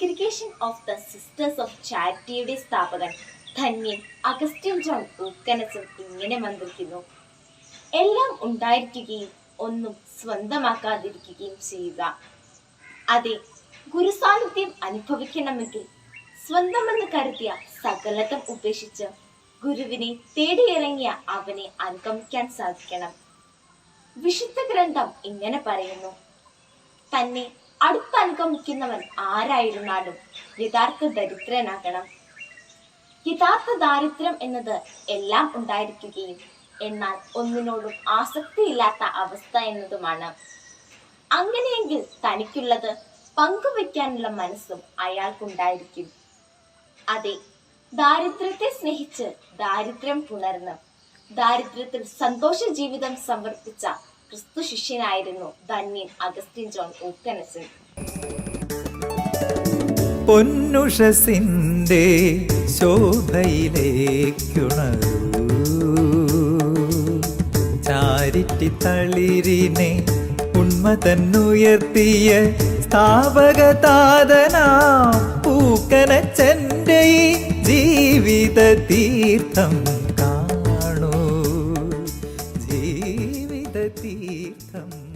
Congregation of the sisters of ചാരിറ്റിയുടെ സ്ഥാപകൻ ധന്യൻ Augustine John ഊക്കനസും ഇങ്ങനെ മന്ത്രിക്കുന്നു എല്ലാം ഉണ്ടായിരിക്കുകയും ഒന്നും സ്വന്തമാക്കാതിരിക്കുകയും ചെയ്യുക. അതെ ഗുരുസാന്നിധ്യം അനുഭവിക്കണമെങ്കിൽ സ്വന്തമെന്ന് കരുതിയ സകലതം ഉപേക്ഷിച്ച് ഗുരുവിനെ തേടിയിറങ്ങിയ അവനെ അനുഗമിക്കാൻ സാധിക്കണം. വിശുദ്ധ ഗ്രന്ഥം ഇങ്ങനെ പറയുന്നു. തന്നെ അടുത്തനുഗമിക്കുന്നവൻ ആരായിരുന്നാലും യഥാർത്ഥ ദരിദ്രനാകണം. യഥാർത്ഥ ദാരിദ്ര്യം എന്നത് എല്ലാം ഉണ്ടായിരിക്കുകയും എന്നാൽ ഒന്നിനോടും ആസക്തിയില്ലാത്ത അവസ്ഥ എന്നതുമാണ്. അങ്ങനെയെങ്കിൽ തനിക്കുള്ളത് പങ്കുവെക്കാനുള്ള മനസ്സും അയാൾക്കുണ്ടായിരിക്കും. അതെ ദാരിദ്ര്യത്തെ സ്നേഹിച്ച് ദാരിദ്ര്യം പുണർന്ന് ദാരിദ്ര്യത്തിൽ സന്തോഷ ജീവിതം സമർപ്പിച്ച ക്രിസ്തു ശിഷ്യനായിരുന്നു ധന്യൻ അഗസ്റ്റിൻ ജോൺ ഊക്കനസൻ പൊന്നുഷസിന്റെ ശോഭയിലേക്കുണരൂ ചാരിറ്റി തളിരിനെ ഉന്മതന്നുയർത്തിയ സ്ഥാപകതാതനാ പൂക്കനച്ചന്റെ ഈ ജീവിത തീർത്ഥം തീർത്ഥം